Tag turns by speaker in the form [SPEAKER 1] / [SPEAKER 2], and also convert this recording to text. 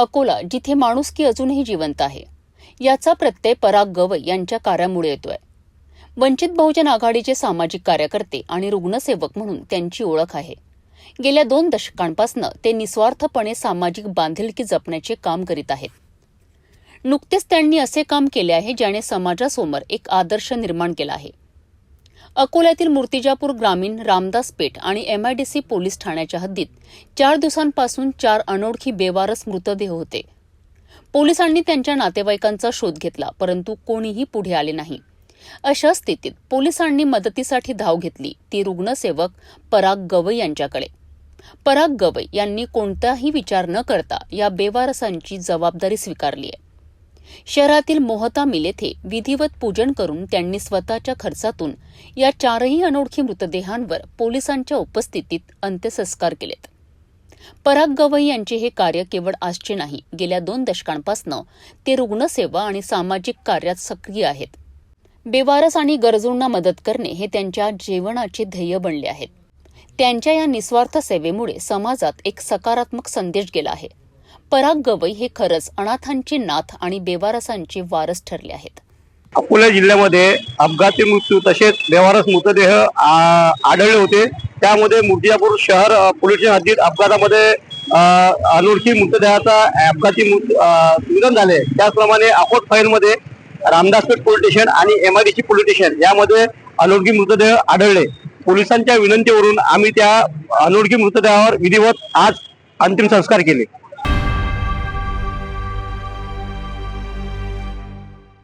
[SPEAKER 1] अकोला जिथे माणुसकी अजूनही जिवंत आहे. याचा प्रत्यय पराग गवई यांच्या कार्यामुळे येतोय. वंचित बहुजन आघाडीचे सामाजिक कार्यकर्ते आणि रुग्णसेवक म्हणून त्यांची ओळख आहे. गेल्या दोन दशकांपासून ते निस्वार्थपणे सामाजिक बांधिलकी जपण्याचे काम करीत आहेत. नुकतेच त्यांनी असे काम केले आहे ज्याने समाजासमोर एक आदर्श निर्माण केला आहे. अकोल्यातील मूर्तिजापूर ग्रामीण रामदास पेठ आणि एमआयडीसी पोलीस ठाण्याच्या हद्दीत चार दिवसांपासून चार अनोळखी बेवारस मृतदेह होते. पोलिसांनी त्यांच्या नातेवाईकांचा शोध घेतला परंतु कोणीही पुढे आले नाही. अशा स्थितीत पोलिसांनी मदतीसाठी धाव घेतली ती रुग्णसेवक पराग गवई यांच्याकडे. पराग गवई यांनी कोणताही विचार न करता या बेवारसांची जबाबदारी स्वीकारली आहे. शहरातील मोहता मिल येथे विधिवत पूजन करून त्यांनी स्वतःच्या खर्चातून या चारही अनोळखी मृतदेहांवर पोलिसांच्या उपस्थितीत अंत्यसंस्कार केलेत. पराग गवई यांचे हे कार्य केवळ आजचे नाही गेल्या दोन दशकांपासून ते रुग्णसेवा आणि सामाजिक कार्यात सक्रिय आहेत. बेवारस आणि गरजूंना मदत करणे हे त्यांच्या जीवनाचे ध्येय बनले आहेत. त्यांच्या या निस्वार्थ सेवेमुळे समाजात एक सकारात्मक संदेश गेला आहे. पराग गवई हे खरंच अनाथांची नाथ आणि बेवारसांचे वारस ठरले आहेत.
[SPEAKER 2] अकोला जिल्ह्यामध्ये अपघाती मृत्यू तसेच बेवारस मृतदेह आढळले होते. त्यामध्ये मूर्तिजापूर शहर अ, पोलीस हद्दीत अपघातामध्ये अनोळखी मृतदेहाचा अपघाती मृत्यू निधन झाले. त्याचप्रमाणे अकोट फाईलमध्ये रामदासपेठ पोलीस स्टेशन आणि एमआयडीसी पोलीस स्टेशन यामध्ये अनोळखी मृतदेह आढळले. पोलिसांच्या विनंतीवरून आम्ही त्या अनोळखी मृतदेहावर विधिवत आज अंतिम संस्कार केले.